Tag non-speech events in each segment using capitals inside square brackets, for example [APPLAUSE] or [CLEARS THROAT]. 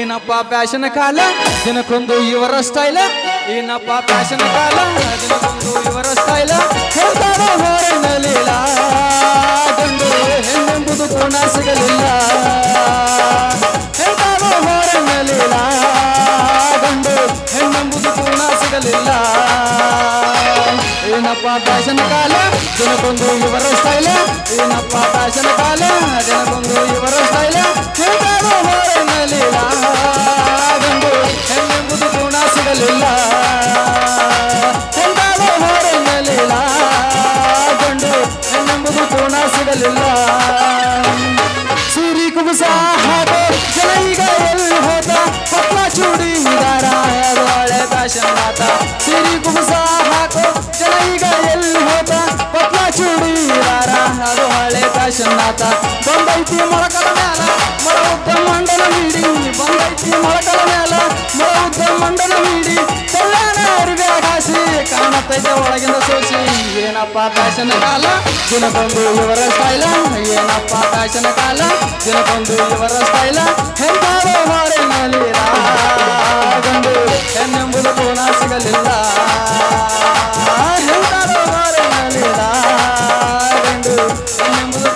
ಏನಪ್ಪ ಫ್ಯಾಷನ್ ಕಾಲ? ದಿನಕ್ಕೊಂದು ಇವರ ಸ್ಟೈಲ ಏನಪ್ಪ ಫ್ಯಾಷನ್ ಕಾಲ? ದಿನಕ್ಕೊಂದು ಇವರ ಸ್ಟೈಲ ಹೇಳ್ತಾರ ಹೊರನಲಿಲ್ಲ. ಗಂಡು ಹೆಣ್ಣೆಂಬುದು ಕೋಣ ಸಿಗಲಿಲ್ಲ. ಹೇಳ್ತಾರ ಹೊರನಲಿಲ್ಲ. ಗಂಡು ಹೆಣ್ಣೆಂಬುದು ಕೋಣ ಸಿಗಲಿಲ್ಲ. ಏನಪ್ಪ ಫ್ಯಾಷನ್ ಕಾಲ? ದಿನಕ್ಕೊಂದು ಇವರ ಸ್ಟೈಲ ಏನಪ್ಪ ಫ್ಯಾಷನ್ ಕಾಲ? ದಿನಕ್ಕೊಂದು ಇವರ ಸ್ಟೈಲ ಹೇಳ್ತಾರೋ ಹೊರನಲಿಲ್ಲ ಗಂಡು ಹೆಣ್ಣೆಂಬುದು ಗುಣ ಸಿಗಲಿಲ್ಲ. ಹೇಳ್ತಾರೋ ಹೊರನಲಿಲ್ಲ ಗಂಡು ಸಿಗಲಿಲ್ಲ. ಸೂರಿ ಕುಬಸ ಹಾಕೋ ಮಾತ. ಬಂದೈತಿ ಮೊಳಕಲ ಮ್ಯಾಲ ಮೊಳ ಉದ್ದ ಮಂಡಲ ಮೀಡಿ ಬಂದೈತಿ ಮೊಳಕಲ ಮ್ಯಾಲ ಮೊಳ ಉದ್ದ ಮಂಡಲ ಮೀಡಿ ತೆಳ್ಳನ ಅರಿವ್ಯಾಗ ಹಾಸಿ, ಕಾಣತೈತೆ ಒಳಗಿಂದ ಸೋಸಿ. ಏನಪ್ಪ ಫ್ಯಾಷನ್ ಕಾಲ? ದಿನಕ್ಕೊಂದು ಇವರ ಸ್ಟೈಲ. ಏನಪ್ಪ ಫ್ಯಾಷನ್ ಕಾಲ? ದಿನಕ್ಕೊಂದು ಇವರ ಸ್ಟೈಲ. ಹೆಂಗಾರೋ ಹೊರನಲ್ಲಿ ಗಂಡು ಹೆಣ್ಣೆಂಬುದು ಕೋಣ ಸಿಗಲಿಲ್ಲ. ಹೆಂಗಾರೋ ಹೆಣ್ಣೆಂಬುದು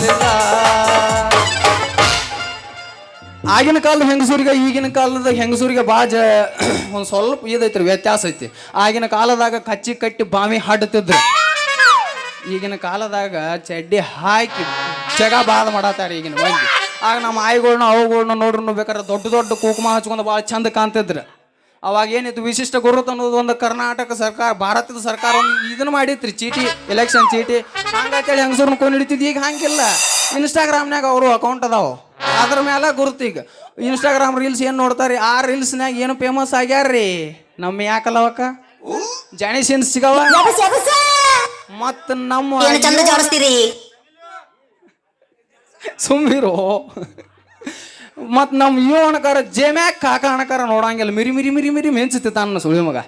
ಸಿಗಲಿಲ್ಲ ಆಗಿನ ಕಾಲದ ಹೆಂಗಸೂರಿಗೆ, ಈಗಿನ ಕಾಲದ ಹೆಂಗಸೂರಿಗೆ ಭಾಳ ಜ [CLEARS THROAT] ಒಂದು ಸ್ವಲ್ಪ ಇದೈತ್ರಿ, ವ್ಯತ್ಯಾಸ ಐತಿ. ಆಗಿನ ಕಾಲದಾಗ ಕಚ್ಚಿ ಕಟ್ಟಿ ಬಾವಿ ಹಾಡುತ್ತಿದ್ರು ಈಗಿನ ಕಾಲದಾಗ ಚಡ್ಡಿ ಹಾಕಿ ಜಗ ಬಾದ ಮಾಡತ್ತಾರ ಈಗಿನ ಮಂದಿ. ಆಗ ನಮ್ಮ ಆಯಿಗಳ್ನ, ಅವುಗಳ್ನ ನೋಡ್ರು ಬೇಕಾದ್ರೆ ದೊಡ್ಡ ದೊಡ್ಡ ಕುಂಕುಮ ಹಚ್ಕೊಂಡು ಭಾಳ ಚಂದ ಕಾಣ್ತಿದ್ರು. ಅವಾಗ ಏನಿತ್ತು ವಿಶಿಷ್ಟ ಗುರುತು ಅನ್ನೋದು ಒಂದು ಕರ್ನಾಟಕ ಸರ್ಕಾರ ಭಾರತದ ಸರ್ಕಾರ ಒಂದು ಇದನ್ನ ಮಾಡಿತ್ರಿ ಚೀಟಿ ಎಲೆಕ್ಷನ್ ಚೀಟಿ. ಹಂಗಂತೇಳಿ ಹೆಂಗಸೂರ್ನ ಕೊಂಡು ಹಿಡಿತಿದ್ ಈಗ ಹಂಗಿಲ್ಲ. ಇನ್ಸ್ಟಾಗ್ರಾಮ್ನಾಗ ಅವರು ಅಕೌಂಟ್ ಅದಾವ. ಅದ್ರ ಮೇಲೆ ಗುರುತು ಈಗ. ಇನ್ಸ್ಟಾಗ್ರಾಮ್ ರೀಲ್ಸ್ ಏನು ನೋಡ್ತಾರೆ? ಆ ರೀಲ್ಸ್ನಾಗ ಏನು ಫೇಮಸ್ ಆಗ್ಯಾರ್ರಿ? ನಮ್ಮ ಯಾಕಲ್ಲವಕ್ಕ ಜಾಣಿ ಸೀನ್ಸ್ ಸಿಗವ ಮತ್ತ ನಮ್ಮ ಸುಮ್ಮಿರು ಮತ್ ನಮ್ಮ ಇವ ಅಣಕಾರ ಜೇಮ್ಯಾಕ್ ಕಾಕ ಅಣಕಾರ ನೋಡಂಗಿಲ್ಲ. ಮಿರಿ ಮಿರಿ ಮಿರಿ ಮಿರಿ ಮೆಂಚುತ್ತೆ ತಾನು ಸುಳಿ ಮಗ.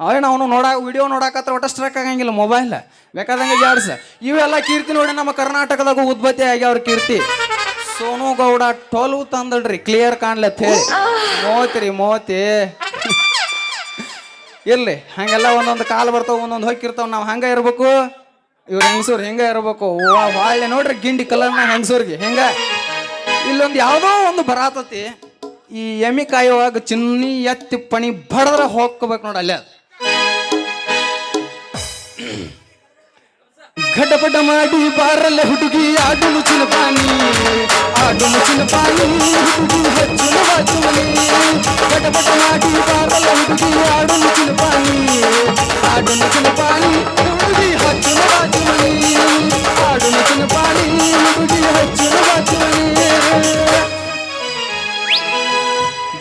ಅವೇ ನಾವು ನೋಡ, ವಿಡಿಯೋ ನೋಡಕತ್ರ ಒಟ್ಟ ಸ್ಟ್ರಕ್ ಆಗಂಗಿಲ್ಲ ಮೊಬೈಲ್ ಬೇಕಾದಂಗೆ ಜಾಡ್ಸ. ಇವೆಲ್ಲ ಕೀರ್ತಿ ನೋಡಿ ನಮ್ಮ ಕರ್ನಾಟಕದಾಗ ಆಗಿ ಆಗ್ಯಾವ್ರ ಕೀರ್ತಿ. ಸೋನು ಗೌಡ ಟೋಲು ತಂದಳ್ರಿ ಕ್ಲಿಯರ್ ಕಾಣ್ಲತ್ತೆ ಮೋತ್ರಿ ಮೋತಿ ಇರ್ಲಿ, ಹಂಗೆಲ್ಲ ಒಂದೊಂದು ಕಾಲು ಬರ್ತಾವ, ಒಂದೊಂದು ಹೋಗಿರ್ತಾವ ನಾವು ಹಂಗ ಇರ್ಬೇಕು. ಇವ್ರ ಹೆಂಗಸೂರು ಹೆಂಗ ಇರ್ಬೇಕು. ಒಳ್ಳೆ ನೋಡ್ರಿ, ಗಿಂಡಿ ಕಲರ್ನ ಹೆಂಗಸೂರ್ಗೆ, ಹೆಂಗ. ಇಲ್ಲೊಂದು ಯಾವುದೋ ಒಂದು ಬರಾತತಿ. ಈ ಎಮಿ ಕಾಯುವಾಗ ಚಿನ್ನಿ ಎತ್ತಿ ಪಣಿ ಬಡದ್ರ ಹೋಗ್ಕೋಬೇಕು ನೋಡಿ ಅಲ್ಲೇ ಅದು. [CLEARS THROAT] ಘಟಪಟ ಮಾಡಿ ಬಾರಲ್ಲ ಹುಡುಗಿ ಆಡು ಮುಚ್ಚಿನ ಪಾನಿ ಆಡು ಮುಚ್ಚಿನ ಪಾನಿ ಹುಡುಗಿ ಹೆಚ್ಚಿನ ಬಾಚುಮನಿ ಘಟಪಟ ಮಾಡಿ ಬಾರಲ್ಲ ಹುಡುಗಿ ಆಡು ಮುಚ್ಚಿನ ಪಾನಿ ಆಡು ಮುಚ್ಚಿನ ಪಾನಿ ಹುಡುಗಿ ಹೆಚ್ಚಿನ ಬಾಚುಮನಿ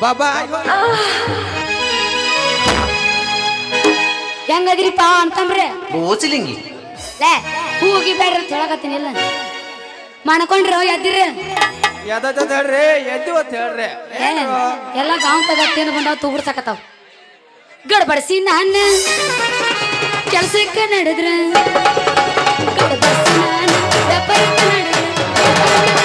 ಬಾಬಾ ಅಂತಂದ್ರೆ ಅಂತಂಬ್ರೆ? ಬೋಚಲಿಂಗಿ ಲೇ ಹೋಗಿ ಬೇಡ್ರಿ ಅಂತ ಹೇಳಕತ್ತೀನಿ ಇಲ್ಲ. ಮಾಡ್ಕೊಂಡ್ರ ಎದ್ದಿರ. ಹೇಳ್ರಿ ಅಂತ ಹೇಳ್ರಿ. ಏ ಎಲ್ಲ ಗಾಂವ್ ತಗತ್ತೇನು ಬಂದಾವ ತೂಗುಡ್ಸಕತ್ತಾವ. ಗಡ್ಬಡಿಸಿ ನಾನು ಕೆಲಸಕ್ಕೆ ನಡೆದ್ರ. ಗಡ್ಬಡ್ಸಿ ನಾನ್ ವ್ಯಾಪಾರಕ್ಕೆ ನಡೆದ್ರ.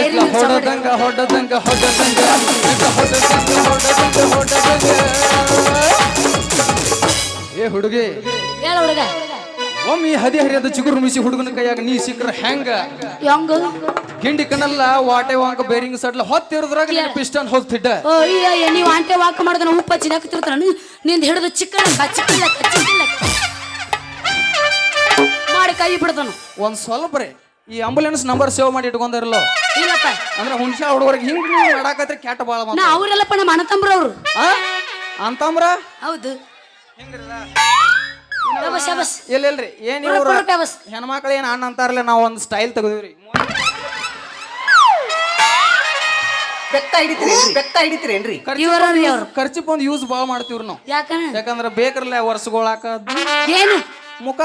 ಎಟ್ಲ ಹೊಡದಂಗ ಹೊಡದಂಗ ಹೊಡದಂಗ ಎಟ್ಲ ಹೊಡದಂಗ ಹೊಡದಂಗ ಹೊಡದಂಗ. ಏ ಹುಡುಗಿ ಹೇಳ ಹುಡುಗ. ಒಮ್ಮೆ ಹದಿ ಹರಿಯದ ಚಿಗುರು ಮಿಸಿ ಹುಡುಗನ ಕೈಯಾಗ ನೀ ಸಿಕ್ಕ್ರ ಹೆಂಗ? ಹೆಂಗ ಗಿಂಡಿ ಕಣ್ಣಲ್ಲ ವಾಟೆ ವಾಂಕ ಬೇರಿಂಗ್ ಸಡ್ಲ ಹೊತ್ತಿರೋದ್ರಾಗ ನೀನು ಪಿಸ್ಟನ್ ಹೊತ್ತಿಟ್ಟ ಓ ಅಯ್ಯ ನೀವು ಆಂಟೆ ವಾಕ್ ಮಾಡಿದ್ರೆ ಉಪ್ಪ ಚಿನ್ನಕತ್ತಿರ್ತಾನ ನಿಂದ ಹಿಡಿದು ಚಿಕ್ಕಣ ಚಿಕ್ಕಿಲ್ಲ ಚಿಕ್ಕಿಲ್ಲ ಮಾಡಿ ಕೈ ಬಿಡ್ದನು. ಒಂದ್ ಸ್ವಲ್ಪ ರೀ. ಈ ಆಂಬುಲೆನ್ಸ್ ನಂಬರ್ ಸೇವ್ ಮಾಡಿ ಇಟ್ಕೊಂಡಿರಲ್ಲ? ಇಲ್ಲಪ್ಪ. ಅಂದ್ರೆ ಹುಣಸೆ ಹುಡುಗರಿಗೆ ಹಿಂಗ್ ನೀವು ಮಾಡಾಕತ್ರಿ ಕೆಟ್ಟ ಬಾಳ ನಾ ಅವ್ರಲ್ಲಪ್ಪ ನಮ್ಮ ಅಣ್ಣತಂಬ್ರ ಅವ್ರು. ಅಂತಂಬ್ರ ಹೌದು. ಇಲ್ಲ ಇಲ್ರಿ ಏನ್ ಹೆಣ್ಮಕ್ಳು ಏನ್ ಅಣ್ಣ ಅಂತಾರಲ್ಲ ನಾವು ಒಂದು ಸ್ಟೈಲ್ ತೆಗೆದಿವ್ರಿ. ಬೆತ್ತ ಹಿಡಿತೀರಿ ಬೆತ್ತ ಹಿಡಿತೀರೇನ್ರಿ? ಖರ್ಚು ಬಂದು ಯೂಸ್ ಭಾಳ ಮಾಡ್ತೀವ್ರಿ ನಾವು. ಯಾಕಂದ್ರೆ ಬೇಕ್ರಲ್ಲ ಒರ್ಸ್ಕೊಳಕ ಏನು? ಮುಖ.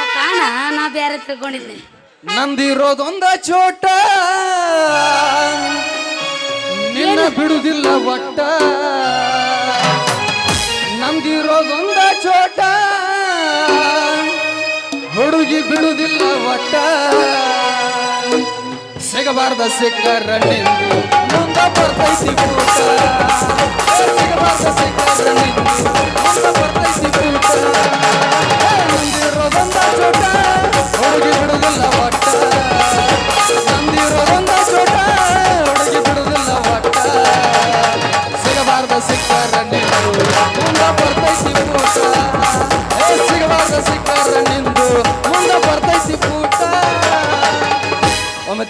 ಮುಖಾನ? ನಾ ಬೇರೆ ತಿಳ್ಕೊಂಡಿದ್ದೀನಿ ನಂದಿರೋದೊಂದ ಚೋಟ. ನಿನ್ನ ಬಿಡುದಿಲ್ಲ ಒಟ್ಟ. ನಂದಿರೋದೊಂದ ಚೋಟ. ಹುಡುಗಿ ಬಿಡುದಿಲ್ಲ ಒಟ್ಟ. ಸಿಗಬಾರ್ದ ಸಿಕ್ಕರ ನಿಂದು ಮುಂದ ಬರ್ತೈತಿ ಕೂಟ ಸಿಗಬಾರ್ದ ಸಿಕ್ಕರ ನಿಂದು ಮುಂದ ಬರ್ತೈತಿ ಕೂಟ ನಂದಿರೋದೊಂದ ಚೋಟ. ಹುಡುಗಿ ಬಿಡುದಿಲ್ಲ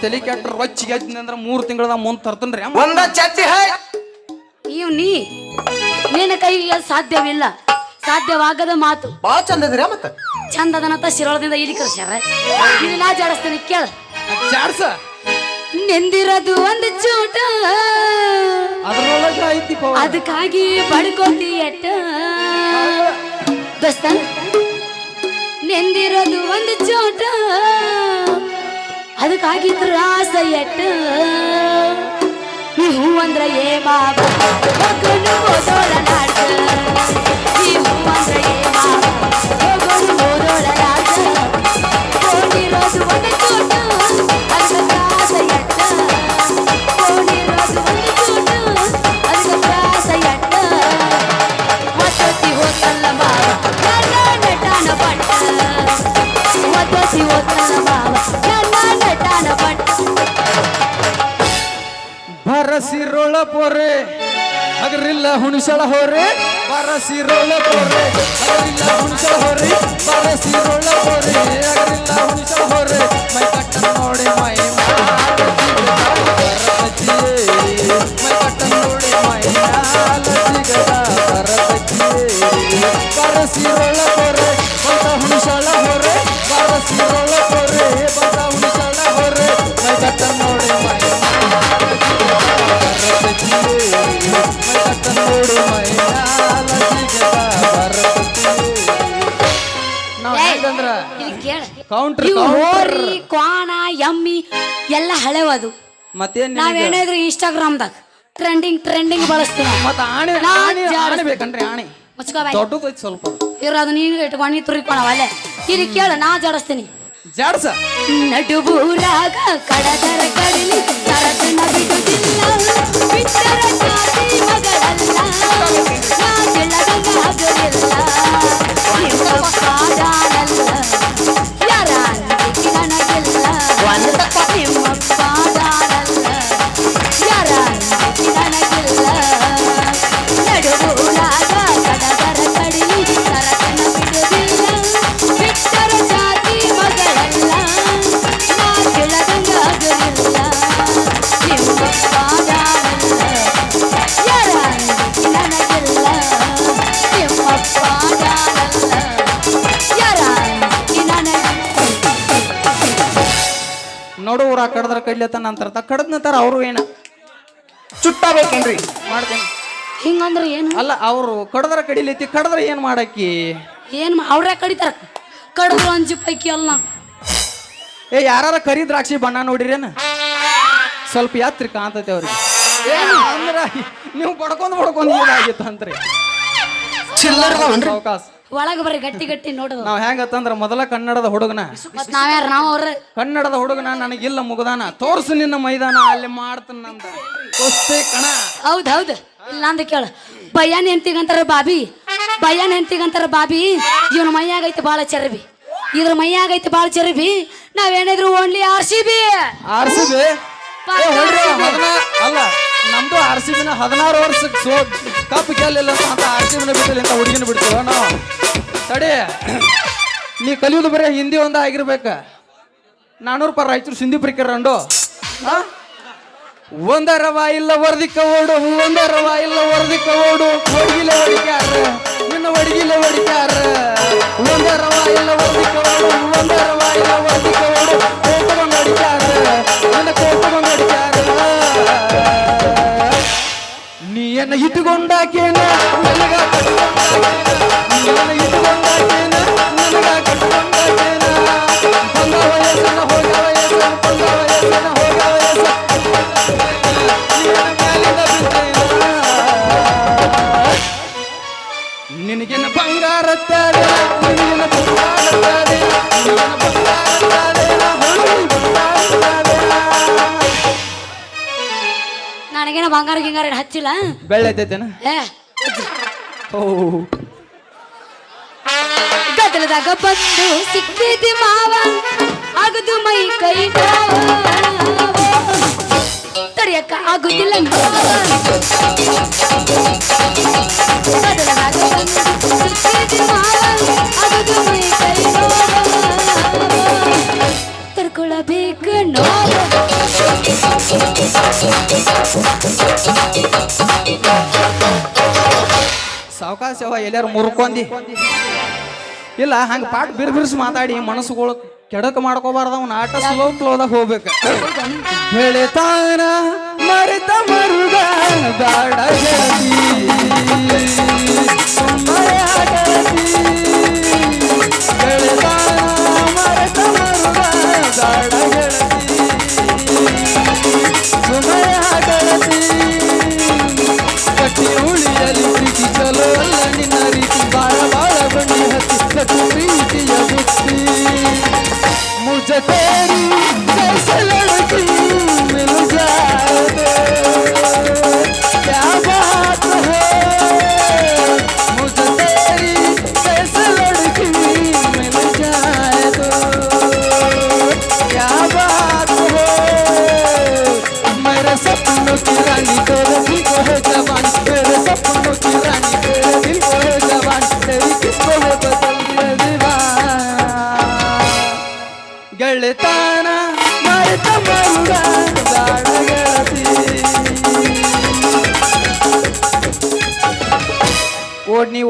ತಲೆ ಕೆಟ್ಟ ರೊಚ್ಚಿಗೆ ಹಚ್ಚಿನ ಅಂದ್ರೆ ಮೂರು ತಿಂಗಳದ ಮುಂದೆ ತರ್ತನ್ರಿ. ಒಂದ ಚಟ್ಟಿ ಹಾಯ್. ಇವ್ ನೀ. ನಿನ್ನ ಕೈಗೆ ಸಾಧ್ಯವಿಲ್ಲ. ಸಾಧ್ಯವಾಗದ ಮಾತು. ಬಾಳ ಚಂದ ಇದ್ರಿ ಮತ್ತ. ಚಂದದನಂತ ಶಿರೋಳದಿಂದ ಇಲ್ಲಿ ಕರ್ಸ್ಯಾರ. ಇಲ್ಲಿ ನಾ ಜಾಡಿಸ್ತೀನಿ ಕೇಳ. ಚಾಡ್ಸ ನೆಂದಿರೋದು ಒಂದು ಚೂಟ. ಅದ್ರೊಳಗ ಐತಿ ಪವ ಅದಕ್ಕಾಗಿ ಬಡ್ಕೋತಿ ಎಟ್ಟ. ದೋಸ್ತ ನೆಂದಿರೋದು ಒಂದು ಚೋಟ. ಅದಕ್ಕಾಗಿ ತ್ರಾಸ ಎಟ್ಟ ಹೂ ಅಂದ್ರ ಏ ಬಾಬು ಮಗನು ನಾಟ ಹಗರಿಲ್ಲ ಹುಣಸಳ ಹೊರೆ ಬರಸಿರೋಳ ಪೊರೆ ಹಗರಿಲ್ಲ ಹುಣಸಳ ಹೊರೆ ಬರಸಿರೋಳ ಪೊರೆ ಹಗರಿಲ್ಲ ಹುಣಸಳ ಹೊರೆ ಮೈ ಕಟ್ಟ ನೋಡಿ ಮೈ ಮೈ ಕಟ್ಟ ನೋಡಿ ಮೈ ಬರಸಿರೋಳ ಪೊರೆ ಬಂತ ಹುಣಸಳ ಹೊರೆ ಬರಸಿರೋಳ ಇವು ಕೌಂಟ್ರ್ ಹೋರಿ ಕ್ವಾಣ ಎಮ್ಮಿ ಎಲ್ಲ ಹಳೆವದು. ಮತ್ತೇನ್ ನಾವೇನಾದ್ರು ಇನ್ಸ್ಟಾಗ್ರಾಮ್ದಾಗ ಟ್ರೆಂಡಿಂಗ್ ಟ್ರೆಂಡಿಂಗ್ ಬಳಸ್ತೀವಿ. ಮತ್ತ ಆಣೆ ನಾ ಆಣೆ ಜಾಡ್ಸ್- ಆಣೆ ಬೇಕನ್ರಿ ಆಣೆ. ಮುಚ್ಕೋಬಾಯ್. ದೊಡ್ಡದೈತಿ ಸ್ವಲ್ಪ. ಇವ್ರು ಅದು ನೀನು ಇಟ್ಕೊಂಡು ತುರಿಕೊಳವ ಅಲ್ಲೇ. ಇಲ್ಲಿ ಕೇಳ ನಾ ಜಾಡಿಸ್ತೀನಿ. ಜಾಡ್ಸ. ನಡುಬೂರಾಗ ಕಡದರ ಕಡಲಿ ಸರಸನ ಬಿಡುದಿಲ್ಲ. ಬಿಟ್ಟರ ಜಾತಿ ಮಗಳಲ್ಲ. ನಾ ಬೆಳಗಂಗ ಹಗಲಿಲ್ಲ ನಿಮ್ಮ ಪಾದಾನಲ್ಲ ಕಡದ್ರ ಕಡ್ಲತ್ತ ನಂತರ ಕಡದ್ ನಂತರ ಅವರು ಏನ? ಚುಟ್ಟ ಬೇಕೇನ್ರಿ ಮಾಡ್ತೇನೆ. ಹಿಂಗಂದ್ರೆ ಏನು? ಅಲ್ಲ ಅವರು ಕಡದ್ರ ಕಡಿಲೈತಿ ಕಡದ್ರ ಏನ್ ಮಾಡಾಕಿ? ಏನ್ ಅವ್ರೇ ಕಡಿತಾರ? ಕಡದ್ರು ಅಂಜಿ ಪೈಕಿ ಅಲ್ಲ ಏ ಯಾರ ಕರಿ ದ್ರಾಕ್ಷಿ ಬಣ್ಣ ನೋಡಿರೇನ ಸ್ವಲ್ಪ ಯಾತ್ರಿ ಕಾಂತೈತೆ ಅವ್ರಿಗೆ. ಅಂದ್ರ ನೀವು ಬಡ್ಕೊಂಡ್ ಬಡ್ಕೊಂಡ್ ಏನಾಗಿತ್ತು ಅಂತ್ರಿ ಅವಕಾಶ. ಒಳಗೆ ಬರ್ರಿ ಗಟ್ಟಿ ಗಟ್ಟಿ ನೋಡುದು. ನಾವ್ ಹೆಂಗತ್ತಂದ್ರ ಮೊದಲ ಕನ್ನಡದ ಹುಡುಗನ? ಮತ್ ನಾವ್ಯಾರ ನಾವು ಅವ್ರ ಕನ್ನಡದ ಹುಡುಗನ ನನಗಿಲ್ಲ ಮುಗದಾನ. ತೋರ್ಸು ನಿನ್ನ ಮೈದಾನ ಅಲ್ಲಿ ಮಾಡ್ತಾನ ನಂದ. ಕುಸ್ತಿ ಕಣ. ಹೌದ್ ಹೌದ್. ಇಲ್ಲ ಅಂದ ಕೇಳ. ಬಯ್ಯಾನ್ ಎಂತಿಗಂತಾರ ಬಾಬಿ. ಬಯ್ಯಾನ್ ಎಂತಿಗಂತಾರ ಬಾಬಿ. ಇವನ ಮೈಯಾಗೈತಿ ಬಾಳ ಚರಬಿ. ಇದ್ರ ಮೈಯಾಗೈತಿ ಬಾಳ ಚರಬಿ. ನಾವೇನಿದ್ರು only R C B. R C B? ಅಲ್ಲ ನಮ್ದು ಆರ್ ಸಿ ಬಿನ ಹದಿನಾರು ವರ್ಷಕ್ಕೆ ಸೋ ಕಪ್ ಗೆಲ್ಲಿಲ್ಲ ಅಂತ ಆರ್ ಸಿ ಬಿನ ಬಿಟ್ಟಿಲ್ಲ ಅಂತ ಹುಡುಗಿನ ಬಿಡ್ತೀವ ನಾವು ತಡಿ. ನೀ ಕಲಿಯೋದು ಬರೀ ಹಿಂದಿ ಒಂದ ಆಗಿರ್ಬೇಕ. ನಾನೂರು ರೂಪಾಯಿ ರಾಯಚೂರು ಸಿಂಧಿ ಪ್ರಿಕರ್ ರಂಡು ಒಂದ ರವಾ ಇಲ್ಲ ವರದಿಕ್ಕ ಓಡು ಒಂದರವ ಇಲ್ಲ ವರದಿಕ್ಕ ಓಡು. ಒಡಗಿಲೆ ಹೊಡಿಕ್ಯಾರ, ನಿನ್ನ ಒಡಗಿಲೆ ಹೊಡಿಕ್ಯಾರ. ಒಂದರವ ಇಲ್ಲ ವರದಿಕ್ಕ ಓಡು ಒಂದರವ ಇಲ್ಲ ವರದಿಕ್ಕ ಓಡು. ಹೊಡಿಕಾರ என்ன ಇಟ್ಟುಕೊಂಡಾಕೇನ ನನಗ ಇಟ್ಟುಕೊಂಡಾಕೇನ ನನಗ ಕಟ್ಟುಕೊಂಡಾಕೇನ ಬಂದ ವಯಸ್ಸನ ಹೋಗ ವಯಸ್ಸನ ಬಂದ ವಯಸ್ಸನ ಹೋಗ ವಯಸ್ಸ ಮ್ಯಾಲಿಂದ ಬಿಡ್ತೇನ ನಿನಗೇನ ಬಂಗಾರ ತಾರೆ ಗಿಂಗಾರ ಹಚ್ಚಿಲ್ಲ ಬೆಳ್ಳೆ ಐತೈತೇನ ಏ ಓ ಗದಲದಾಗ ಬಂದು ಸಿಕ್ಕಿದಿ ಮಾವ ಅಗದು ಮೈ ಕೈ. ತಡಿಯಕ್ಕ ಆಗುದಿಲ್ಲ. ಗದಲದಾಗ ಬಂದು ಸಿಕ್ಕಿದಿ ಮಾವ ಅಗದು ಮೈ ಕೈ. ತಡ್ಕೊಳಬೇಕು ನೋವ ಸಾವಕಾಶ ಯಾವ ಎಲ್ಲಾರು ಮುರ್ಕೊಂಡಿ. ಇಲ್ಲ, ಹಂಗ ಪಾಟ್ ಬಿರ್ ಬಿರ್ಸಿ ಮಾತಾಡಿ, ಮನಸ್ಸುಗಳು ಕೆಡಕ ಮಾಡ್ಕೋಬಾರ್ದ, ಅವ್ನ ಆಟ ಸ್ಲೋ ಕ್ಲೋದಾಗ ಹೋಗ್ಬೇಕು. ಬೆಳೆತಾನ ಮರೆತ ಮರುಗ ಮರೆತ ಮರುಗ ಮುझ तेरी जैसे लड़की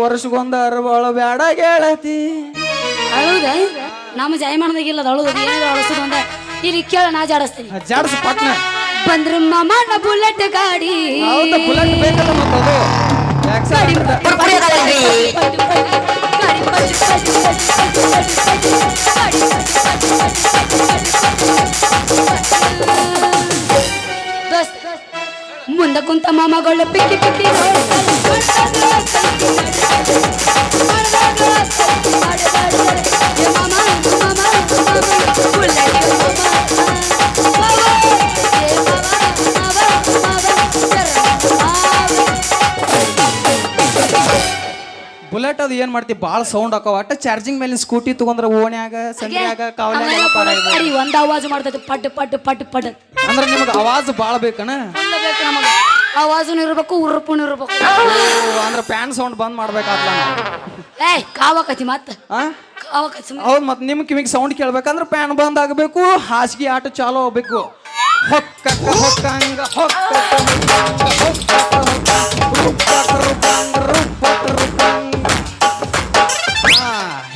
ವರ್ಷಗೊಂದ ಅರಬಾಳ ಬ್ಯಾಡ ಗೆಳತಿ ಅಳುದ ನಮ್ಮ ಜಾಯಮಾನದಾಗಿಲ್ಲ ಅದು ಅಳುದು ಏನಾದ್ರು ಅಳಸೋದು ಇಲ್ಲಿ ಕೇಳ ನಾ ಜಾಡಿಸ್ತೀನಿ. ಜಾಡ್ಸ ಪಟ್ನ. ಬಂದ್ರ ಮಾಮನ ಬುಲೆಟ್ ಗಾಡಿ. ಹೌದ ಬುಲೆಟ್ ಬೇಕಲ್ಲ ಮತ್ತದು. ಗಾಡಿ ಮಾಮಗಳ ಪಿಕ್ಕಿ ಪಿಕ್ಕಿ ಬುಲೆಟ್ ಅದು ಏನ್ ಮಾಡ್ತಿ? ಬಾಳ ಸೌಂಡ್ ಹಾಕೋ ಅಟ್ಟ ಚಾರ್ಜಿಂಗ್ ಮೇಲೆ ಸ್ಕೂಟಿ ತಗೊಂಡ್ರೆ ಓಣ್ಯಾಗ ಸಂಡ್ಯಾಗ ಕಾವಲ್ಯಾಗ ಒಂದ್ ಆವಾಜ್ ಮಾಡ್ತೈತಿ ಪಟ್ ಪಟ್ ಪಟ್ ಪಟ್ ಅಂದ್ರೆ ನಿಮ್ಗೆ ಆವಾಜ್ ಭಾಳ ಬೇಕನ? ನಮಗೆ. ಆವಾಜನು ಇರ್ಬೇಕು ಉರುಪುನು ಇರ್ಬೇಕು. ಅಂದ್ರೆ ಪ್ಯಾನ್ ಸೌಂಡ್ ಬಂದ್ ಮಾಡ್ಬೇಕಾತ್ಲ ಏಯ್ ಕಾವಕತಿ ಮತ್ತ. ಕಾವಕತಿ ಹೌದು ಮತ್ತೆ ಮತ್ ನಿಮ್ ಕಿವಿಗೆ ಸೌಂಡ್ ಕೇಳ್ಬೇಕಂದ್ರೆ ಪ್ಯಾನ್ ಬಂದ್ ಆಗಬೇಕು ಹಾಸಿಗೆ ಆಟ ಚಾಲೋ ಆಗ್ಬೇಕು. ಹೊಕ್ಕ ಹೊಕ್ಕಂಗ ಹೊಕ್ಕ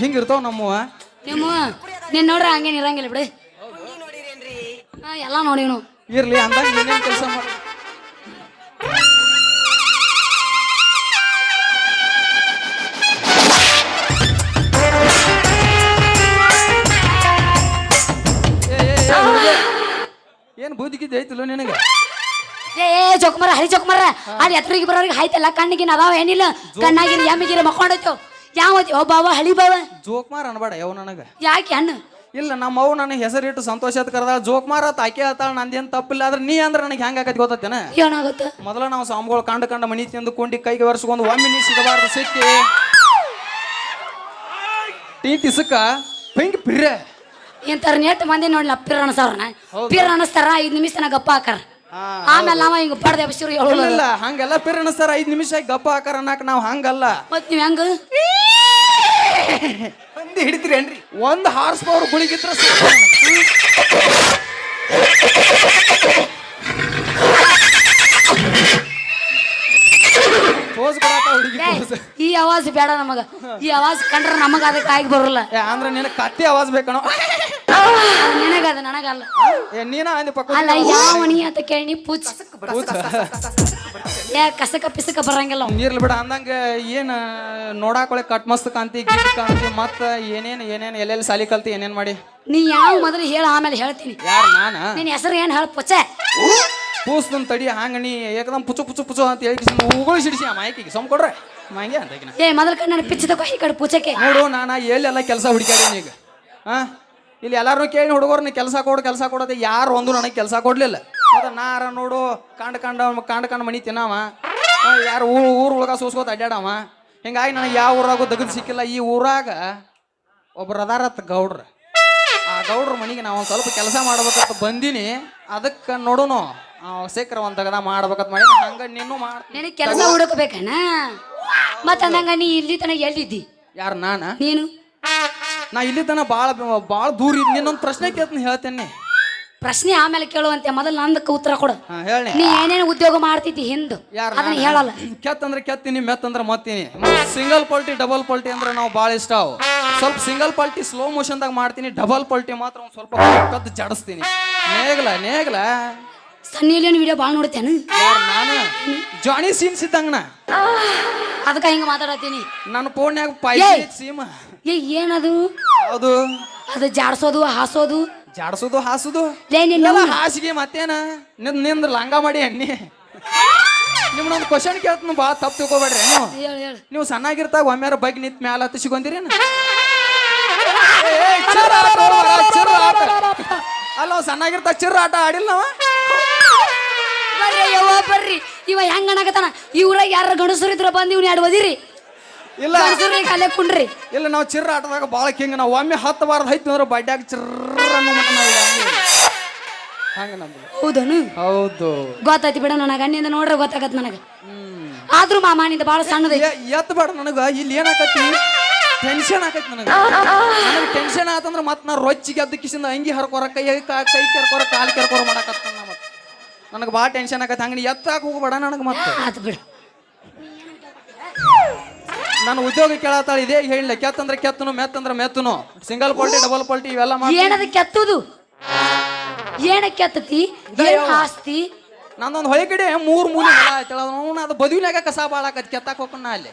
ಹಿಂಗಿರ್ತಾವ ನಮ್ಮವ ನಿಮ್ಮ ನೀನ್ ನೋಡ್ರ ಹಂಗೇನ್ ಇರಂಗಿಲ್ಲ ಬಿಡಿ ಎಲ್ಲಾ ನೋಡಿನು ಇರ್ಲಿ ಅಂದಾಗ ಏನೇನ್ ಕೆಲಸ ಮಾಡಿ ಏನ್ ಬೂದಿಗಿದ್ದು ಐತಿಲ್ಲ ನಿನಗೆ? ಏ ಜೋಕುಮಾರ ಹರಿ ಜೋಕುಮಾರ ಅಲ್ಲಿ ಎತ್ತರಿಗೆ ಬರೋರಿಗೆ ಹಾಯ್ತಲ್ಲ ಕಣ್ಣಿಗಿನ ಅದಾವ ಏನಿಲ್ಲ. ಕಣ್ಣಾಗಿನ ಎಮ್ಮಿಗಿನ ಮಕ್ಕೊಂಡೈತು ಯಾವ ಓ ಬಾವ ಹಳಿ ಬಾವ. ಜೋಕ್ಮಾರ್ ಅನ್ಬೇಡ ಯಾವ ನನಗೆ. ಯಾಕೆ ಹಣ್ಣು ಇಲ್ಲ ನಮ್ಮ ಅವು ನನಗೆ ಹೆಸರಿಟ್ಟು ಸಂತೋಷ ಅಂತ ಕರೆದ ಜೋಕ್ಮಾರ ತಾಕೆ ಆತಾಳ ನಂದೇನ್ ತಪ್ಪಿಲ್ಲ. ಆದ್ರೆ ನೀ ಅಂದ್ರೆ ನನಗೆ ಹೆಂಗೆ ಆಕತಿ ಗೊತ್ತೇನ ಏನಾಗುತ್ತೆ? ಮೊದಲ ನಾವು ಸಾಮ್ಗಳು ಕಂಡು ಕಂಡ ಮನಿ ತಿಂದು ಕುಂಡಿ ಕೈಗೆ ವರ್ಷಗೊಂದು ಒಮ್ಮೆ ನೀ ಸಿಗಬಾರ್ದು ಸಿಕ್ಕಿ. ಟೀ ತಿಸಕ ಹೆಂಗ್ ಪಿರ್ರೆ. ಇಂಥವ್ರ ನೆಟ್ ಮಂದಿ ನೋಡ್ಲ ಪಿರ್ ಅನಸವ್ರನ ಪಿರ್ ಅನಸ್ತಾರ ಐದ್ ನಿಮಿಷ ತನ ಗಪ್ಪ ಹಾಕಾರ ಆಮೇಲೆ ನಾವ ಹಿಂಗ ಪಡ್ದೆ ಬಿಸಿರು ಹೇಳೋಲ್ಲ ಹಂಗೆಲ್ಲ ಪಿರ್ ಅನಸ್ತಾರ ಐದು ನಿಮಿಷ ಗಪ್ಪ ಹಾಕಾರ ಅನ್ನಕ್ ನಾವು ಹಂಗಲ್ಲ. ಮತ್ ನೀವ್ ಹೆಂಗ? ಮಂದಿ ಹಿಡಿತೀರೇನ್ರಿ ಒಂದ್ ಹಾರ್ಸ್ ಪವರ್ ಗುಳಿಗಿದ್ರೆ ನನಗೆ. ಈ ಆವಾಜ್ ಬೇಡ ನಮಗ. ಈ ಆವಾಜ್ ಕಂಡ್ರೆ ನಮಗ ಅದಕ್ಕೆ ಆಗಿ ಬರಲ್ಲ. ಅಂದ್ರೆ ನಿನ್ನ ಕತ್ತಿ ಆವಾಜ್ ಬೇಕಣೋ. ನಿನಗದ ನನಗಲ್ಲ. ಏ ನೀನ ಅಂದಿ ಪಕ್ಕ ಅಲ್ಲ ಅಂತ ಕೇಳಿ ಪೂಚ್ ಏ ಕಸಕ ಪಿಸಕ ಬರಂಗಿಲ್ಲ ಅವ್. ನೀರ್ಲಿ ಬಿಡ ಅಂದಂಗ ಏನ್ ನೋಡಾಕೊಳೆ ಕಟ್ ಮಸ್ತ್ ಕಾಂತಿ ಗಿಟ್ ಕಾಂತಿ ಮತ್ತ ಏನೇನ್ ಏನೇನ್ ಎಲ್ಲೆಲ್ಲಿ ಸಾಲಿ ಕಲ್ತಿ ಏನೇನ್ ಮಾಡಿ? ನೀ ಯಾವ ಮೊದಲು ಹೇಳ ಆಮೇಲೆ ಹೇಳ್ತೀನಿ. ಯಾರ್ ನಾನ? ನಿನ್ ಹೆಸರು ಏನ್ ಹೇಳ ಪೊಚ್ಚೆ ಪೂಸ್ ನನ್ ತಡಿ ಹಂಗ ನೀ ಏಕದಮ್ ಪುಚು ಪುಚು ಪುಚು ಅಂತ ಹೇಳಿ ಉಗುಳು ಸಿಡಿಸಿ ಆ ಮಾಯ್ಕಿಗೆ. ಸೊಮ್ ಕೊಡ್ರೆ. ಮಂಗೆ ಅಂತ. ಏ ಮೊದಲ ಕಡೆ ನಾನು ಪಿಚ್ಚದ ಈ ಕಡೆ ಪೂಚಕ್ಕೆ ನೋಡು ನಾನು ಎಲ್ಲೆಲ್ಲ ಕೆಲಸ ಹುಡುಕ್ಯಾದೀನಿ ಈಗ. ಹಾ ಇಲ್ಲಿ ಎಲ್ಲರೂ ಕೇಳಿ ಹುಡುಗರ್ನ ಕೆಲಸ ಕೊಡು ಕೆಲಸ ಕೊಡೋದು ಯಾರು ಒಂದು ನನಗೆ ಕೆಲಸ ಕೊಡ್ಲಿಲ್ಲ. ಮತ್ತ ನಾರ ನೋಡು ಕಾಂಡ್ ಕಂಡ ಕಾಂಡ್ ಕಂಡು ಮನಿ ತಿನ್ನವ. ಯಾರು ಊರು ಊರು ಒಳಗ ಸೂಸ್ಕೋತ ಅಡ್ಡಾಡವ ಹಿಂಗಾಗಿ ನನಗೆ ಯಾವ ಊರಾಗೂ ದಗದ್ ಸಿಕ್ಕಿಲ್ಲ. ಈ ಊರಾಗ ಒಬ್ರು ಅದಾರತ್ ಗೌಡ್ರ. ಆ ಗೌಡ್ರ ಮನೆಗೆ ನಾವು ಒಂದು ಸ್ವಲ್ಪ ಕೆಲಸ ಮಾಡ್ಬೇಕಂತ ಬಂದೀನಿ. ಅದಕ್ಕೆ ನೋಡುನು ಸೇಕರ ಒಂದು ತಗದ ಮಾಡ್ಬೇಕಂತ ಮಾಡಿ ಹಂಗ ನೀನು ಮಾಡಿ ಕೆಲಸ ಹುಡುಕ್ಬೇಕಣ್ಣ. ಮತ್ತೆ ಅಂದಂಗ ನೀ ಇಲ್ಲಿ ತನಕ ಎಲ್ಲಿದ್ದಿ? ಯಾರು ನಾನು? ನೀನು? ನಾ ಇಲ್ಲಿ ತನ ಭಾಳ ಭಾಳ ದೂರ ಇದ್ ನಿನ್ನೊಂದು ಪ್ರಶ್ನೆ ಕೇಳ್ತೀನಿ ಹೇಳ್ತೇನೆ ಪ್ರಶ್ನೆ ಆಮೇಲೆ ಕೇಳುವಂತೆ ಮೊದಲು ನಂದಕ್ಕೆ ಉತ್ತರ ಕೊಡು. ಹಾಂ ಹೇಳಿ ನೀ ಏನೇನು ಉದ್ಯೋಗ ಮಾಡ್ತಿದ್ದಿ ಹಿಂದು? ಯಾರು ಅದನ್ನ ಹೇಳಲ್ಲ. ಕೆತ್ತಂದ್ರೆ ಕೆತ್ತೀನಿ ಮೆತ್ ಅಂದ್ರೆ ಮತ್ತೀನಿ. ಸಿಂಗಲ್ ಪಲ್ಟಿ ಡಬಲ್ ಪಲ್ಟಿ ಅಂದ್ರೆ ನಾವು ಭಾಳ ಇಷ್ಟ ಅವು. ಸ್ವಲ್ಪ ಸಿಂಗಲ್ ಪಲ್ಟಿ ಸ್ಲೋ ಮೋಷನ್ದಾಗ ಮಾಡ್ತೀನಿ ಡಬಲ್ ಪಲ್ಟಿ ಮಾತ್ರ ಒಂದು ಸ್ವಲ್ಪ ಕದ್ದು ಜಡಿಸ್ತೀನಿ. ನೇಗ್ಲ ನೇಗ್ಲ. ಸನ್ನಿಲಿಯನ್ ವಿಡಿಯೋ ಭಾಳ ನೋಡ್ತೇನೆ? ಯಾರು ನಾನು? ಜಾನಿ ಸೀನ್ಸ್ ಇದ್ದಂಗನ ಅದಕ್ಕೆ ಹಿಂಗೆ ಮಾತಾಡತ್ತೀನಿ. ನನ್ನ ಫೋನ್ಯಾಗ! ಸೀಮ. ಏ ಏನದು? ಅದು? ಅದು ಜಾಡ್ಸೋದು ಹಾಸೋದು? ಜಾಡ್ಸೋದು ಹಾಸುದು? ಲೇ ನಿನ್ನ ಎಲ್ಲ ಹಾಸಿಗೆ ಮತ್ತೇನ? ನಿಂದ ನಿಂದ ಲಂಗ ಮಾಡಿ ಎಣ್ಣಿ. ನಿಮ್ನೊಂದು ಕ್ವಶನ್ ಕೇಳ್ತೀನಿ ಭಾಳ ತಪ್ಪು ತಿಳ್ಕೊಬೇಡ್ರಿ ನೀವು. ಹೇಳು ಹೇಳು. ನೀವು ಸಣ್ಣಾಗಿರ್ತಾಗ ಒಮ್ಮೆರ ಬಗ್ಗೆ ನಿಂತ ಮ್ಯಾಲ ಹತ್ತಿಸಿಕೊಂದಿರೇನ. [LAUGHS] ಅಲ್ಲ ಅವ್ ಸಣ್ಣಾಗಿರ್ತಾಗ ಚಿರ್ರ ಆಟ ಆಡಿಲ್ಲ ನಾವ ಬರ್ರಿ ಯವ್ವ ಬರ್ರಿ. ಇವ ಹೆಂಗ ಅನ್ನಕತ್ತಾನ ಇವ್ರಾಗ ಯಾರ ಗಂಡಸರು ಇದ್ರ ಬಂದು ಇವ್ನ ಎರಡು ಒದಿರಿ? ಇಲ್ಲ. ಗಂಡಸರಿಗೆ ಕಲೆ ಕುಂಡ್ರಿ. ಇಲ್ಲ ನಾವು ಚಿರ್ರ ಆಟದಾಗ ಭಾಳ ಕಿಂಗ್. ನಾವು ಒಮ್ಮೆ ಹತ್ತು ಬಾರದ ಹೈತು ಅಂದ್ರೆ ಬಡ್ಡ್ಯಾಗ ಚಿರ್ರ ಹಂಗ ನಮ್ದು. ಹೌದನು? ಹೌದು. ಗೊತ್ತಾಯ್ತು ಬಿಡ ನನಗೆ ಅಣ್ಣಿಂದ ನೋಡ್ರೆ ಗೊತ್ತಾಗತ್ ನನಗೆ. ಆದ್ರೂ ಮಾಮ ನಿಂದ ಭಾಳ ಸಣ್ಣದ. ಎತ್ ಬೇಡ ನನಗ ಇಲ್ಲಿ ಏನಾಕತ್ತಿ? ಟೆನ್ಷನ್ ಆಕೈತಿ ನನಗ. ನನಗೆ ಟೆನ್ಷನ್ ಆತಂದ್ರೆ ಮತ್ತೆ ನಾ ರೊಚ್ಚಿಗೆ ಅದಕ್ಕಿಸಿಂದ ಕಿಸಿಂದ ಅಂಗಿ ಹರ್ಕೊರ ಕೈ ಕಾ- ಕೆರ್ಕೊರ ಕಾಲು ಕೆರ್ಕೊರ ಮಾಡಕತ್ತ ನನಗೆ ಭಾಳ ಟೆನ್ಷನ್ ಆಗತ್ತೆ. ಹಂಗ ಎತ್ತಾಕ ಹೋಗ್ಬೇಡ ನನಗೆ ಮತ್ತೆ. ಆತು ಬಿಡು. ನಾನು ಉದ್ಯೋಗ ಕೇಳತ್ತಾಳ ಇದೇ ಹೇಳಿಲ್ಲ ಕೆತ್ತಂದ್ರೆ ಕೆತ್ತನು ಮೆತ್ತಂದ್ರೆ ಮೆತ್ತನು. ಸಿಂಗಲ್ ಕ್ವಾಲಿಟಿ ಡಬಲ್ ಕ್ವಾಲಿಟಿ ಇವೆಲ್ಲ ಮಾಡಿ ಏನದ ಕೆತ್ತುದು? ಏನ ಕೆತ್ತತಿ? ಏನ್ ಆಸ್ತಿ ನಂದೊಂದು ಹೊಳೆ ಕಡೆ ಮೂರು ಮೂರು ಹೊಲ ಐತಳ ಅವ್ನು ಅದು ಬದುವಿನಾಗ ಕಸ ಭಾಳ ಆಕತಿ ಕೆತ್ತಾಕ ಹೋಗ್ಕೊಂಡ ಅಲ್ಲಿ.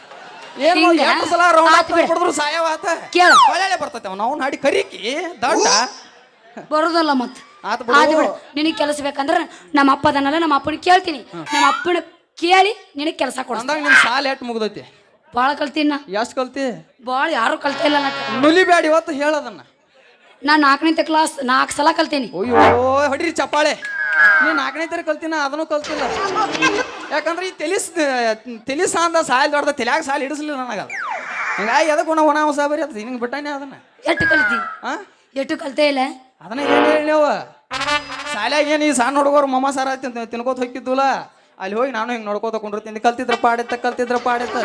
ಏನು ಹಿಂಗ? ಎರಡು ಸಲ ರೌಂಡ್ ಆತ್ ಬಿಡು. ಹೊಡೆದ್ರು ಸಾಯವ ಆತ. ಕೇಳು. ಹೊಳೆಲೆ ಬರ್ತೈತೆ ಅವ್ನು ಅವ್ನು ಹಾಡಿ ಕರಿಕಿ ದೊಡ್ಡ. ಬರೋದಲ್ಲ ಮತ್ ಆತ್ ಬಿಡು ನಿನಗೆ ಕೆಲಸ ಬೇಕಂದ್ರೆ ನಮ್ಮ ಅಪ್ಪ ಅದನ್ನಲ್ಲ ನಮ್ಮ ಅಪ್ಪನ ಕೇಳ್ತೀನಿ ನಮ್ಮ ಅಪ್ಪನ ಕೇಳಿ ನಿನಗೆ ಕೆಲಸ ಕೊಡ ಅಂದಾಗ ನಿನ್ ಸಾಲ ಎಟ್ ಮುಗ್ದೈತಿ ಭಾಳ ಕಲ್ತೀನಿ ನಾ ಎಷ್ಟ್ ಕಲ್ತಿ ಭಾಳ ಯಾರು ಕಲ್ತಾ ಇಲ್ಲ ನಾ ಇವತ್ತು ಹೇಳೋದನ್ನ ನಾ ನಾಲ್ಕನೇ ಕ್ಲಾಸ್ ನಾಲ್ಕು ಸಲ ಕಲ್ತೀನಿ ಅಯ್ಯೋ ಹೊಡಿರಿ ಚಪ್ಪಾಳೆ ನೀನ್ ನಾಲ್ಕನೇ ತರ ಕಲ್ತಿನ ಅದನ್ನು ಕಲ್ತಿಲ್ಲ ಯಾಕಂದ್ರೆ ಈ ತೆಲಿಸ್ ತೆಲಿಸ ಅಂದ ಸಾಲ ದೊಡ್ಡ ತಲ್ಯಾಗ ಸಾಲ ಹಿಡಿಸ್ಲಿಲ್ಲ ನನಗ ಅದು ಹಿಂಗಾಗಿ ಅದಕ್ಕೆ ಒಣ ಒಣ ಹೊಸ ಬರೀ ಅದು ಹಿಂಗೆ ಬಿಟ್ಟಾನೆ ಅದನ್ನ ಎಟ್ಟು ಕಲ್ತಿ ಹಾ ಎಷ್ಟು ಕಲ್ತೇ ಇಲ್ಲ ಅದನ್ನ ಏನು ಹೇಳಿ ನೀವು ಶಾಲ್ಯಾಗ ಏನು ಈ ಸಣ್ಣ ಹುಡುಗರು ಮಮ್ಮ ಸಾರ ತಿನ್ ತಿನ್ಕೋತ ಹೋಗಿದ್ದುಲ್ಲ ಅಲ್ಲಿ ಹೋಗಿ ನಾನು ಹಿಂಗೆ ನೋಡ್ಕೋತ ಕುಂಡಿರ್ತೀನಿ. ಕಲ್ತಿದ್ರ ಪಾಡಿತ್ತ ಕಲ್ತಿದ್ರ ಪಾಡಿತ್ತ.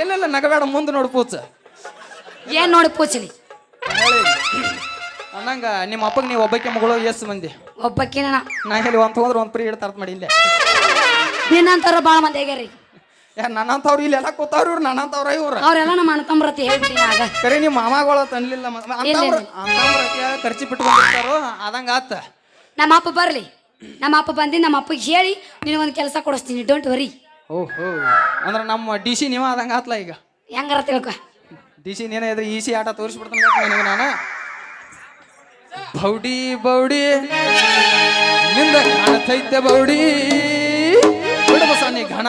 ಇಲ್ಲ ನಗಬೇಡ ಮುಂದೆ ನೋಡು ಪೂಚ. ಏನ್ ನೋಡಿ ಪೂಚಲಿ ಅನ್ನಂಗ ನಿಮ್ಮ ಅಪ್ಪಗೆ ನೀವು ಒಬ್ಬಕ್ಕೆ ಮಗಳು ಎಷ್ಟು ಮಂದಿ? ಒಬ್ಬಕ್ಕಿನ ನಾ. ಹೇಳಿ ಒಂದು ಹೋದ್ರೆ ಒಂದು ಪ್ರೀ ತರ್ತ ಮಾಡಿ ಇಲ್ಲೇ. ನಿನ್ನಂತಾರ ಭಾಳ ಮಂದಿ ಆಗ್ಯಾರಿ ನನ್ನಂತವ್ರು ಇಲ್ಲಿ ಎಲ್ಲ ಕೂತಾವ್ರಿ ಇವ್ರು ನನ್ನಂತವ್ರ ಇವ್ರ. ಅವ್ರೆಲ್ಲ ನಮ್ಮ ಅಣ್ಣತಮ್ರತಿ ಹೇಳ್ಬಿಟ್ಟಿನಿ ಆಗ ಕರೆ ನಿಮ್ಮ ಮಾಮಾಗಳ ತನ್ಲಿಲ್ಲ ಅಂತವ್ರ ಖರ್ಚು ಬಿಟ್ಕೊಂಡಿರ್ತಾರೋ ಅದಂಗ ಆತ. ನಮ್ಮ ಅಪ್ಪ ಬರ್ಲಿ. ನಮ್ಮ ಅಪ್ಪ ಬಂದಿ ನಮ್ಮ ಅಪ್ಪಗೆ ಹೇಳಿ ನಿನಗೊಂದು ಕೆಲಸ ಕೊಡಿಸ್ತೀನಿ ಡೋಂಟ್ ವರಿ ಓಹೋ. ಅಂದ್ರೆ ನಮ್ಮ ಡಿ ಸಿ ನೀವ ಅದಂಗ ಆತ್ಲ ಈಗ? ಹೆಂಗಾರ ತಿಳ್ಕ. ಡಿ ಸಿ ನೀನೇ ಇದ್ರೆ ಸಿ ಆಟ ತೋರಿಸ್ಬಿಡ್ತಾನೆ ನನಗೆ ನಾನು? ಬೌಡಿ ಬೌಡಿ. ನಿಂದ ಕಾಣತೈತೆ ಬೌಡಿ. ಬಿಡು ಬಸ ನೀ ಘನ.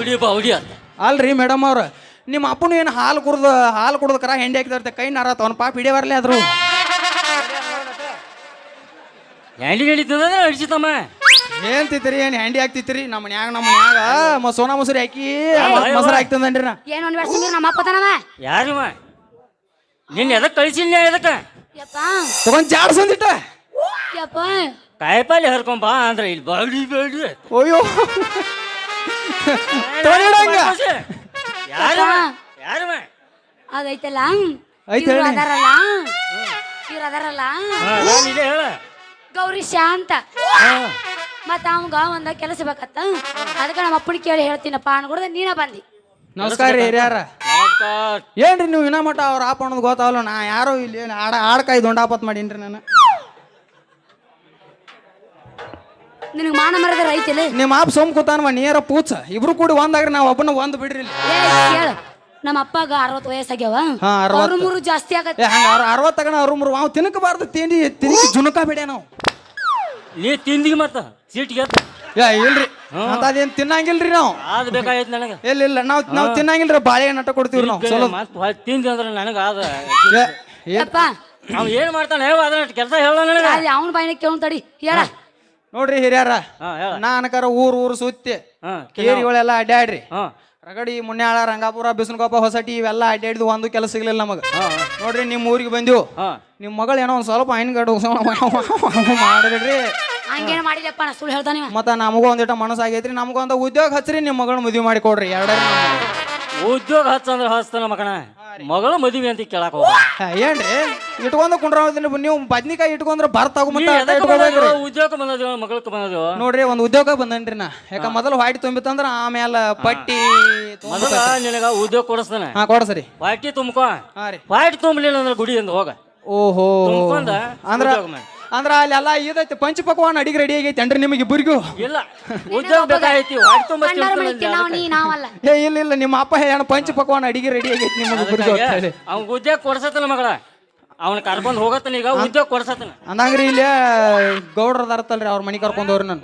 ಬಾವುಡಿ ಬಾವುಡಿ ಅಂತ ಅಲ್ರಿ ಮೇಡಮ್ ಅವ್ರ. ನಿಮ್ಮ ಅಪ್ಪನು ಏನು ಹಾಲು ಕುಡ್ದು ಹಾಲು ಕುಡ್ದು ಕರ ಹೆಂಡಿ ಹಾಕಿದಾರ್ತೆ ಕೈ ನಾರ ಅವ್ನ ಪಾಪ ಹಿಡಿಯ ಬರಲಿ ಆದ್ರು. ಹ್ಯಾಂಡಿ ನಡೀತದ ಅಡಿಸಿತಮ್ಮ ಏನ್ ತಿತ್ತಿರಿ ಏನ್ ಹ್ಯಾಂಡಿ ಹಾಕ್ತಿತ್ತಿರಿ? ನಮ್ಮ ನ್ಯಾಗ ನಮ್ಮ ನ್ಯಾಗ ಮ ಸೋನಾ ಮೊಸರಿ ಹಾಕಿ ಮೊಸರು ಹಾಕ್ತಂದ್ರಿ ನಾ. ಏನು ಒಂದು ವರ್ಷ ನಮ್ಮ ಅಪ್ಪ ತನವ ಯಾರಿವ ನಿನ್ನ ಎದಕ್ಕೆ ಕಳಿಸಿಲ್ಲ ಎದಕ್ಕೆ? ಯಪ್ಪ. ತಗೊಂಡ್ ಜಾಡ್ಸಂದಿಟ್ಟ ಯಪ್ಪ. ಕಾಯಿಪಲ್ಲೆ ಹರ್ಕೊಂಡ್ ಬಾ ಅಂದ್ರೆ ಇಲ್ಲಿ ಬಾಡಿ ಬಾಡಿ ಅಯ್ಯೋ. ತೊಳಿಡಂಗ ಯಾರು ಯಾರು ಅದೈತಲ್ಲ? ಐತ್ ಇವ್ರು ಹೇಳಿ. ಅದಾರಲ್ಲ? ಇವ್ರು ಅದಾರಲ್ಲ? ಇದೆ ಹೇಳ. ಗೌರಿ ಶಾಂತ. ಮತ್ತ ಅವಂಗ ಒಂದ ಕೆಲಸ ಬೇಕತ್ತ? ಅದಕ್ಕೆ ನಮ್ಮ ಅಪ್ಪನ ಕೇಳಿ ಹೇಳ್ತೀನಪ್ಪ ಅನ್ಕೊಡ್ದ ನೀನ ಬಂದಿ. ನಮಸ್ಕಾರ ರೀ ಹಿರಿಯಾರ. ನಮಸ್ಕಾರ. ಏನ್ರಿ ನೀವು ಇನ್ನ ಮಟ್ಟ ಅವ್ರ ಆಪ ಅನ್ನೋದು ಗೊತ್ತಾವಲ್ಲ ನಾ ಯಾರೋ ಇಲ್ಲಿ ಏನ್ ಆಡ ಆಡ್ಕಾಯಿ ದೊಂಡಾಪತ್ ಮಾಡೀನ್ರಿ ನಾನು. ನಿನಗೆ ಮಾನ ಮರದ ರೈತಿಲ್ಲ ನಿಮ್ಮ ಆಪ್ ಸೋಮ್ ಕೂತಾನವ ನೇರ ಪೂಚ. ಇಬ್ರು ಕೂಡಿ ಒಂದಾಗ್ರಿ ನಾವು ಒಬ್ಬನ ಒಂದ್ ಬಿಡ್ರಿ ಇಲ್ಲಿ. ಕೇಳು. ನಮ್ಮ ಅಪ್ಪಗ ಅರವತ್ತು ವಯಸ್ಸಾಗ್ಯಾವ. ಹಾ, ಅರವತ್ತು. ಅವ್ರು ಮೂರು ಜಾಸ್ತಿ ಆಗತ್ತೆ. ಏ ಹಂಗ ಅವ್ರ ಅರವತ್ತಗಣ ಅವ್ರ ಮೂರು ಅವ್ ತಿನ್ನಕಬಾರ್ದು ತಿಂಡಿ ತಿನ್ನಿಸಿ ಜುನಕ ಬೇಡ ನಾವು. ನೀ ತಿಂದಿಗೆ ಮತ್ತ ಸೀಟ್ಗೆ ಎತ್ತ ಏ ಇಲ್ರಿ. ಅದೇನ್ ತಿನ್ನಂಗಿಲ್ರಿ ನಾವು. ಅದು ಬೇಕಾಯ್ತು ನನಗೆ. ಇಲ್ಲ ಇಲ್ಲ ನಾವು ನಾವು ತಿನ್ನಂಗಿಲ್ರಿ ಬಾಳೆ ನಟ ಕೊಡ್ತೀವಿ ನಾವು. ಚಲೋ ಮತ್ತೆ ತಿಂದಿ ಅಂದ್ರೆ ನನಗೆ ಅದ ಏ, ಏ, ಯಪ್ಪ. ಅವ ಏನ್ ಮಾಡ್ತಾನೆ ಹೇಳ ಅದನ್ನ ಕೆಲಸ ಹೇಳ ನನಗೆ. ಅದು ಅವನ ಬಾಯಿನ ಕೇಳ್ ತಡಿ ಹೇಳ. ನೋಡ್ರಿ ಹಿರಿಯಾರ ನಾ ಅನ್ಕಾರ ಊರ್ ಊರು ಸುತ್ತಿ ಹಾ ಕೇರಿಗಳೆಲ್ಲ ಅಡ್ಡಾಡ್ರಿ ಹಾ. ರಗಡಿ ಮುನ್ಯಾಳ ರಂಗಾಪುರ ಬಿಸನಕೊಪ್ಪ ಹೊಸಟಿ ಇವೆಲ್ಲ ಅಡ್ಡಾಡಿದ್ವು ಒಂದು ಕೆಲಸ ಸಿಗ್ಲಿಲ್ಲ ನಮಗ. ಹಾ ನೋಡ್ರಿ ನಿಮ್ಮ ಊರಿಗೆ ಬಂದಿವು. ನಿಮ್ ನಿಮ್ಮ ಮಗಳು ಏನೋ ಒಂದ್ ಸ್ವಲ್ಪ ಹೈನ್ಗಡು ಮಾಡಿದ್ರಿ ಹಂಗೇನು ಮಾಡಿದಪ್ಪ ನಾ ಸುಳ್ಳು ಹೇಳ್ತಾನೆ ಇವ. ಮತ್ತ ನಮಗೂ ಒಂದಿಟ ಮನಸ್ಸಾಗೈತ್ರಿ ನಮಗೊಂದು ಉದ್ಯೋಗ ಹಚ್ಚ್ರಿ ನಿಮ್ಮ ಮಗಳ ಮದುವೆ ಮಾಡಿ ಕೊಡ್ರಿ. ಎರಡ ಉದ್ಯೋಗ ಹಚ್ಚಂದ್ರೆ ಹಚ್ತಾನ ಮಕಣ ಮಗಳು ಮದುವೆ ಅಂತ ಕೇಳಕ್ ಹೋಗ ಏನ್ರಿ? ಇಟ್ಕೊಂಡ ಕುಂಡ್ರಿ ನೀವು ಬದ್ನಿಕಾಯಿ ಇಟ್ಕೊಂಡ್ರೆ ಇಟ್ಕೋಬೇಕ್ರಿ. ಉದ್ಯೋಗ ಬಂದದ ಮಗಳಕ್ಕೆ ಬಂದದ ನೋಡ್ರಿ ಒಂದು ಉದ್ಯೋಗ ಬಂದನ್ರಿ ನಾ. ಯಾಕ ಮೊದಲು ವಾಯ್ಟ್ ತುಂಬಿತ್ತಂದ್ರ ಆಮೇಲೆ ಪಟ್ಟಿ ಮೊದಲ ನಿನಗ ಉದ್ಯೋಗ ಕೊಡಿಸ್ತಾನೆ. ಹಾ ಕೊಡ್ಸ್ರಿ. ವಾಟಿ ತುಂಬ್ಕೊ. ಹಾ ರೀ. ವಾಟಿ ತುಂಬಲಿಲ್ಲ ಅಂದ್ರೆ ಗುಡಿಯಿಂದ ಹೋಗ? ಓಹೋ. ತುಂಬ್ಕೊಂಡ ಅಂದ್ರ ಉದ್ಯೋಗ ಮಾಡು. ಅಂದ್ರ ಅಲ್ಲೆಲ್ಲ ಇದೈತಿ ಪಂಚ ಪಕ್ವಾನ್ ಅಡಿಗೆ ರೆಡಿ ಆಗೈತಿ ಅಂದ್ರೆ ನಿಮಗೆ ಇಬ್ಬರಿಗೂ. ಇಲ್ಲ. ಉದ್ಯೋಗ ತುಂಬ ನೀ ನಾವಲ್ಲ. ಏ ಇಲ್ಲ ಇಲ್ಲ ನಿಮ್ಮ ಅಪ್ಪ ಹೇಳ ಪಂಚ ಪಕ್ವಾನ್ ಅಡಿಗೆ ರೆಡಿ ಆಗೈತಿ ನಿಮಗೆ ಇಬ್ಬರಿಗೂ ಅಂತ ಹೇಳಿ. ಅವ್ನ ಉದ್ಯೋಗ ಕೊಡ್ಸತ್ತಲ್ಲ ಮಗಳ. ಅವನ ಕರ್ಕೊಂಡು ಹೋಗತ್ತನ ಈಗ ಉದ್ಯೋಗ ಕೊಡ್ಸತ್ತನ. ಅಂದಂಗ್ರಿ ಇಲ್ಲೇ ಗೌಡ್ರದಾರತ್ತಲ್ರಿ ಅವ್ರ ಮನೆ ಕರ್ಕೊಂಡವ್ರಿ ನಾನು.